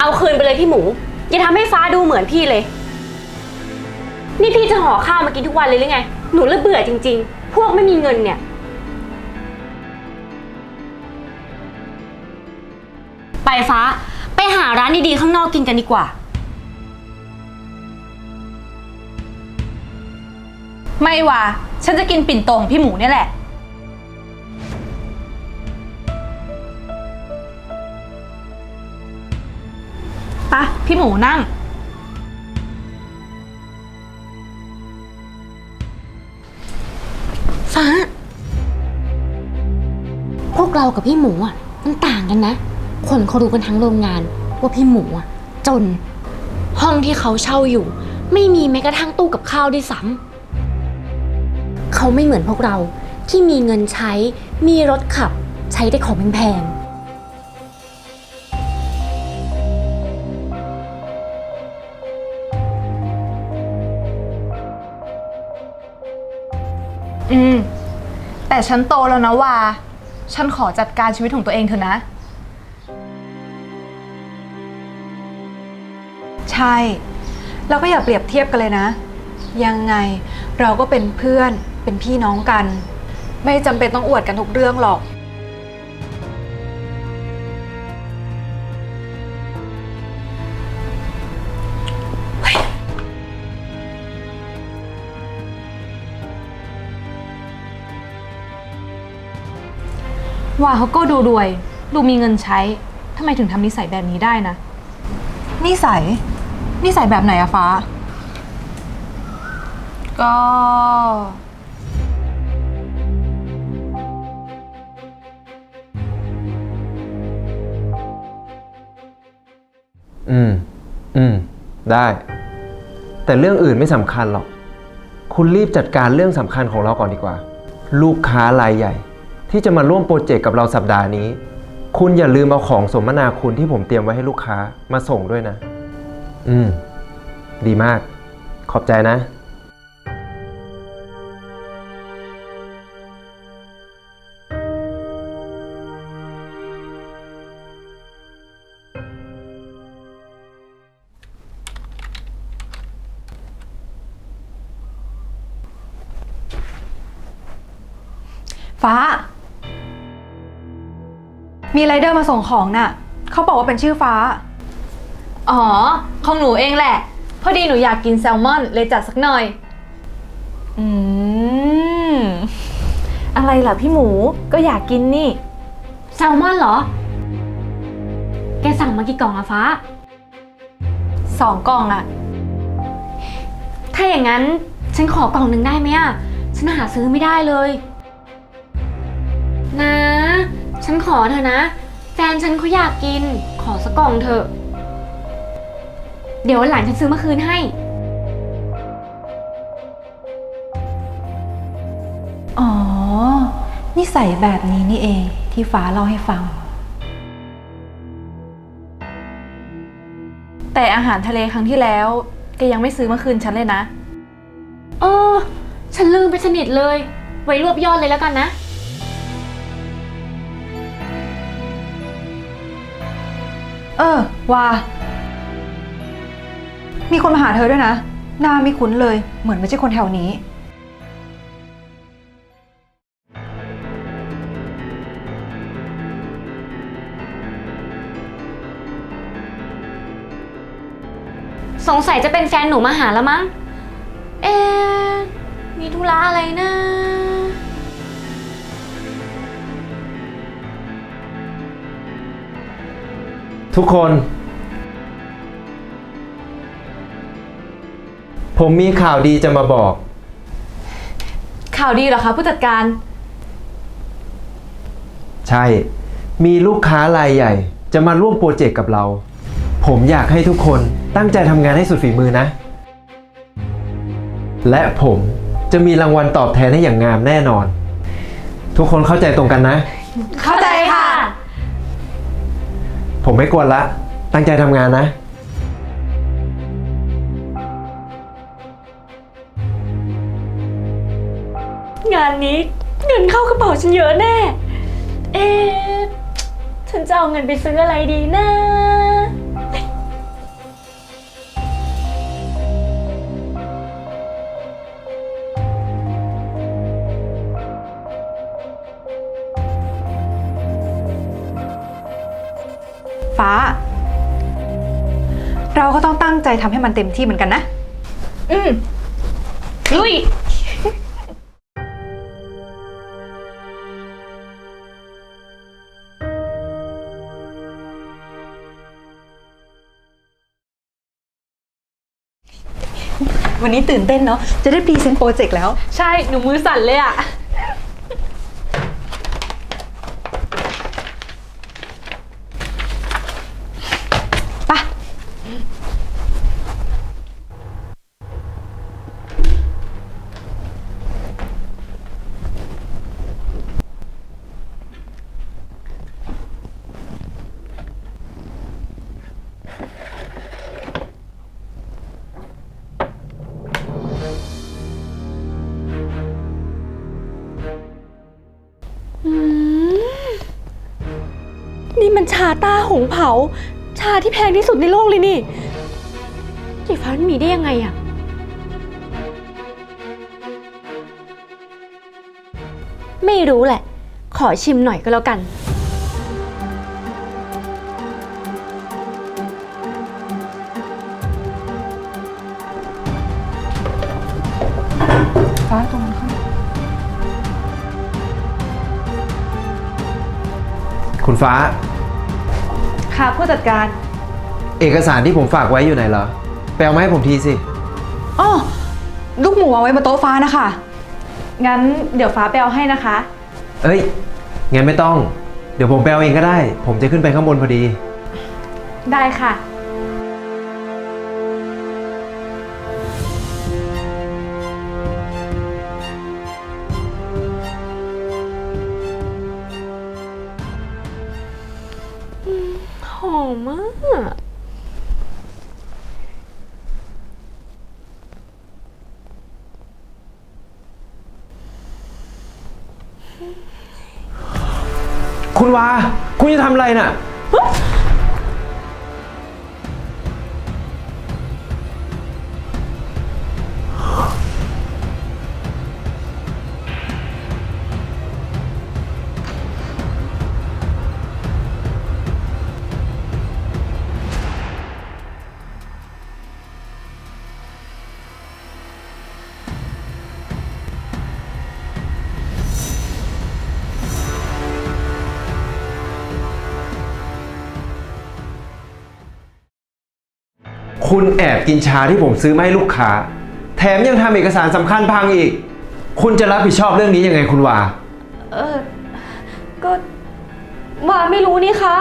เอาคืนไปเลยพี่หมู อย่าทำให้ฟ้าดูเหมือนพี่เลย นี่พี่จะห่อข้าวมากินทุกวันเลยหรือไง หนูเริ่มเบื่อจริง ๆ พวกไม่มีเงินเนี่ย ไปฟ้า ไปหาร้านดีๆข้างนอกกินกันดีกว่า ไม่ว่ะฉันจะกินปิ่นโตของพี่หมูเนี่ยแหละ พี่หมูนั่ง ฟ้า พวกเรากับพี่หมูอะ มันต่างกันนะ คนเขารู้กันทั้งโรงงาน ว่าพี่หมูอะ จน ห้องที่เขาเช่าอยู่ ไม่มีแม้กระทั่งตู้กับข้าวด้วยซ้ำเขาไม่เหมือนพวกเราที่มีเงินใช้ มีรถขับ ใช้แต่ของแพง อืม แต่ฉันโตแล้วนะว่าฉันขอจัดการชีวิตของตัวเองเถอะนะ ใช่ เราก็อย่าเปรียบเทียบกันเลยนะ ยังไงเราก็เป็นเพื่อนเป็นพี่น้องกัน ไม่จำเป็นต้องอวดกันทุกเรื่องหรอก ว่าเขาก็ดูรวย ดูมีเงินใช้ทำไมถึงทำนิสัยแบบนี้ได้นะ นิสัย นิสัยแบบไหนอะฟ้า ก็ อืม อืม ได้ แต่เรื่องอื่นไม่สำคัญหรอก คุณรีบจัดการเรื่องสำคัญของเราก่อนดีกว่า ลูกค้ารายใหญ่ ที่จะมาร่วมโปรเจกต์กับเราสัปดาห์นี้ คุณอย่าลืมเอาของสมนาคุณที่ผมเตรียมไว้ให้ลูกค้ามาส่งด้วยนะ อืม ดีมาก ขอบใจนะ ฟ้า มีไรเดอร์มาส่งของน่ะ เขาบอกว่าเป็นชื่อฟ้า อ๋อ ของหนูเองแหละ พอดีหนูอยากกินแซลมอนเลยจัดสักหน่อย อืม อะไรล่ะพี่หมู ก็อยากกินนี่ๆแซลมอนเหรอ แกสั่งมากี่กล่องอะฟ้า สองกล่องอะถ้าอย่างนั้นฉันขอกล่องหนึ่งได้ไหมอะฉันหาซื้อไม่ได้เลย นะ ฉันขอเธอะนะ แฟนฉันเขาอยากกิน ขอสักกล่องเถอะ เดี๋ยววันหลังฉันซื้อมาคืนให้ อ๋อ นิสัยแบบนี้นี่เองที่ฟ้าเล่าให้ฟัง แต่อาหารทะเลครั้งที่แล้วแกยังไม่ซื้อมาคืนฉันเลยนะ เออ ฉันลืมไปสนิทเลย ไว้รวบยอดเลยแล้วกันนะ เออว่ามีคนมาหาเธอด้วยนะ หน้าไม่คุ้นเลย เหมือนไม่ใช่คนแถวนี้ สงสัยจะเป็นแฟนหนูมาหาแล้วมั้ง เอ๊ะมีธุระอะไรนะ ทุกคน ผมมีข่าวดีจะมาบอก ข่าวดีเหรอคะผู้จัดการ ใช่ มีลูกค้ารายใหญ่ จะมาร่วมโปรเจกต์กับเรา ผมอยากให้ทุกคนตั้งใจทำงานให้สุดฝีมือนะ และผมจะมีรางวัลตอบแทนให้อย่างงามแน่นอน ทุกคนเข้าใจตรงกันนะ เข้าใจค่ะ ผมไม่กวนละ ตั้งใจทำงานนะ งานนี้เงินเข้ากระเป๋าฉันเยอะแน่ เอ๊ะฉันจะเอาเงินไปซื้ออะไรดีนะ เราก็ต้องตั้งใจทำให้มันเต็มที่เหมือนกันนะ อืมลุย วันนี้ตื่นเต้นเนาะจะได้พรีเซนต์โปรเจกต์แล้ว ใช่ หนูมือสั่นเลยอะ นี่มันชาต้าหงเผา ชาที่แพงที่สุดในโลกเลยนี่กี่ฟ้ามันมีได้ยังไงอะไม่รู้แหละ ขอชิมหน่อยก็แล้วกัน ฟ้าตรงนั้นค่ะคุณฟ้า ค่ะผู้จัดการเอกสารที่ผมฝากไว้อยู่ไหนเหรอไปเอามาให้ผมทีสิ อ๋อลูกหมูวางไว้บนโต๊ะฟ้านะคะ งั้นเดี๋ยวฟ้าไปเอาให้นะคะ เอ้ย งั้นไม่ต้อง เดี๋ยวผมไปเอาเองก็ได้ ผมจะขึ้นไปข้างบนพอดี ได้ค่ะ วา คุณจะทำอะไรน่ะ คุณแอบกินชาที่ผมซื้อมาให้ลูกค้า แถมยังทำเอกสารสำคัญพังอีก คุณจะรับผิดชอบเรื่องนี้ยังไงคุณวา เออ ก็วาไม่รู้นี่คะ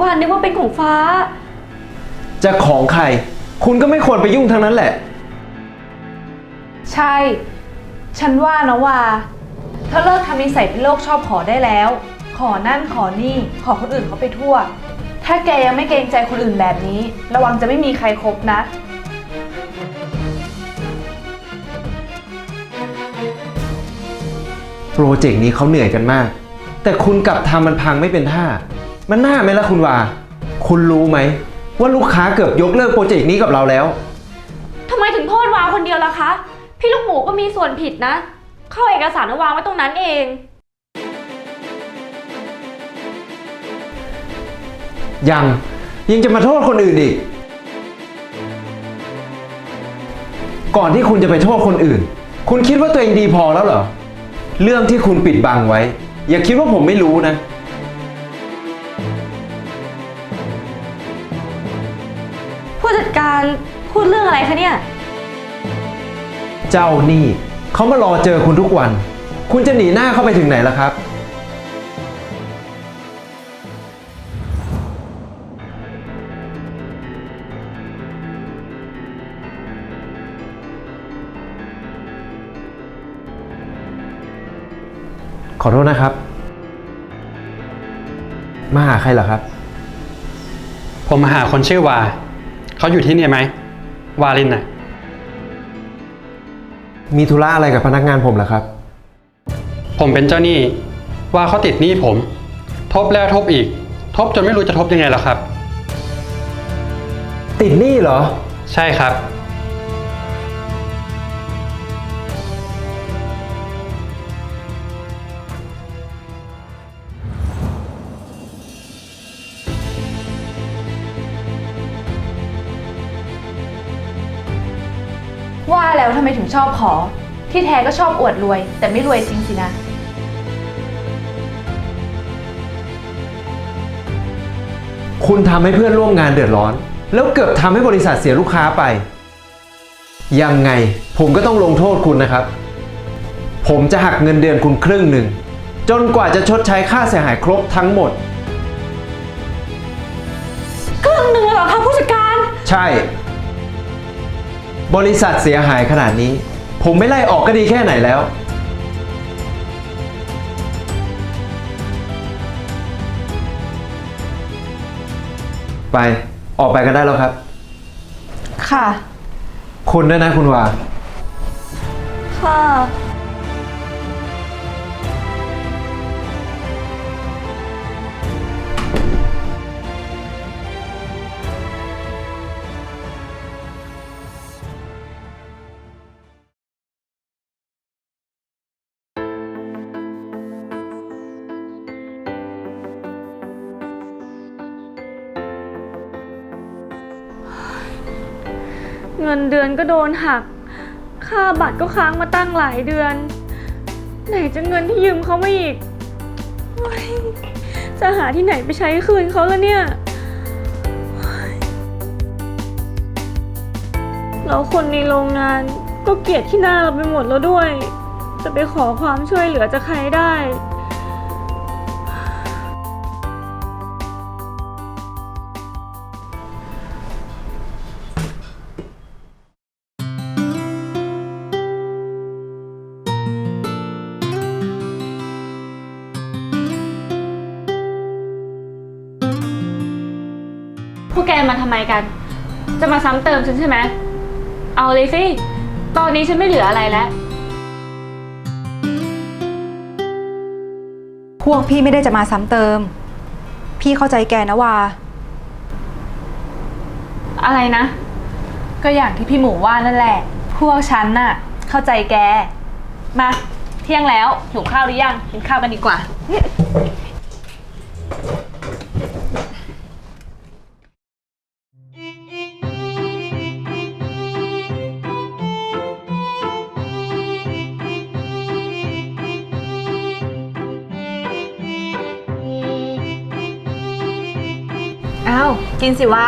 วานึกว่าเป็นของฟ้า จะของใคร คุณก็ไม่ควรไปยุ่งทั้งนั้นแหละ ใช่ ฉันว่านะว่า เธอเลิกทำนิสัยเป็นโรคชอบขอได้แล้ว ขอนั่นขอนี่ ขอคนอื่นเขาไปทั่ว ถ้าแกยังไม่เกรงใจคนอื่นแบบนี้ ระวังจะไม่มีใครครบนะ โปรเจกต์นี้เขาเหนื่อยกันมาก แต่คุณกลับทำมันพังไม่เป็นท่า มันน่าไหมล่ะคุณวา คุณรู้ไหม ว่าลูกค้าเกือบยกเลิกโปรเจกต์นี้กับเราแล้ว ทำไมถึงโทษวาคนเดียวล่ะคะ พี่ลูกหมูก็มีส่วนผิดนะ เข้าเอกสารวางไว้ตรงนั้นเอง ยังยังจะมาโทษคนอื่นอีก ก่อนที่คุณจะไปโทษคนอื่น คุณคิดว่าตัวเองดีพอแล้วเหรอ เรื่องที่คุณปิดบังไว้ อย่าคิดว่าผมไม่รู้นะ ผู้จัดการพูดเรื่องอะไรคะเนี่ย เจ้าหนี่เขามารอเจอคุณทุกวัน คุณจะหนีหน้าเข้าไปถึงไหนล่ะครับ ขอโทษนะครับ มาหาใครเหรอครับ ผมมาหาคนชื่อวา เขาอยู่ที่นี่ไหม วาลินน่ะ มีธุระอะไรกับพนักงานผมเหรอครับ ผมเป็นเจ้าหนี้ว่าเขาติดหนี้ผม ทบแล้วทบอีก ทบจนไม่รู้จะทบยังไงแล้วครับ ติดหนี้เหรอ ใช่ครับ ไมถึงชอบขอ ที่แท้ก็ชอบอวดรวย แต่ไม่รวยจริงสินะ คุณทำให้เพื่อนร่วมงานเดือดร้อน แล้วเกือบทำให้บริษัทเสียลูกค้าไป ยังไงผมก็ต้องลงโทษคุณนะครับ ผมจะหักเงินเดือนคุณครึ่งหนึ่ง จนกว่าจะชดใช้ค่าเสียหายครบทั้งหมด ครึ่งหนึ่งเลยเหรอคะผู้จัดการ ใช่ บริษัทเสียหายขนาดนี้ ผมไม่ไล่ออกก็ดีแค่ไหนแล้ว ไปออกไปกันได้แล้วครับ ค่ะ คุณด้วยนะคุณวา ค่ะ เงินเดือนก็โดนหัก ค่าบัตรก็ค้างมาตั้งหลายเดือน ไหนจะเงินที่ยืมเขามาอีกโอ๊ยจะหาที่ไหนไปใช้คืนเขาแล้วเนี่ยโอ๊ยแล้วคนในโรงงานก็เกลียดที่หน้าเราไปหมดแล้วด้วย จะไปขอความช่วยเหลือจากใครได้ มาทำไมกัน จะมาซ้ำเติมฉันใช่ไหม เอาเลยสิ ตอนนี้ฉันไม่เหลืออะไรแล้ว พวกพี่ไม่ได้จะมาซ้ำเติม พี่เข้าใจแกนะว่า อะไรนะ ก็อย่างที่พี่หมูว่านั่นแหละ พวกฉันน่ะ เข้าใจแก มา เที่ยงแล้วหิวข้าวหรือยังกินข้าวกันดีกว่า อ้าวกินสิว่า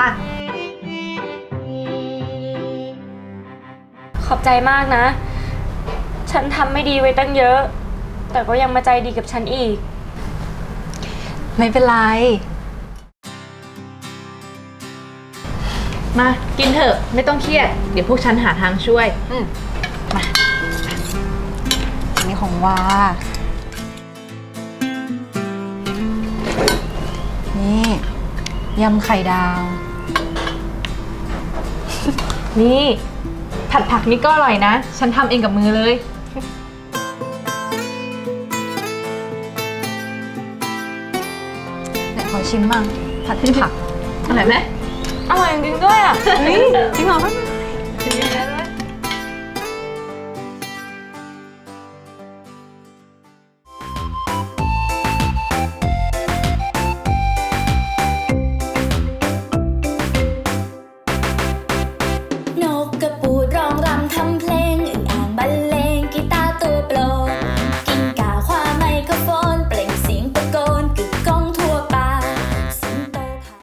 ขอบใจมากนะ ฉันทำไม่ดีไว้ตั้งเยอะ แต่ก็ยังมาใจดีกับฉันอีก ไม่เป็นไร มากินเถอะ ไม่ต้องเครียด เดี๋ยวพวกฉันหาทางช่วย อืมมาอันนี้ของวานี่ ยำไข่ดาว นี่ ผัดผักนี่ก็อร่อยนะ ฉันทำเองกับมือเลยไหนขอชิมมั่งผัดผัก อร่อยไหมอร่อยจริงๆด้วยอะเฮ้ยจริงเหรอ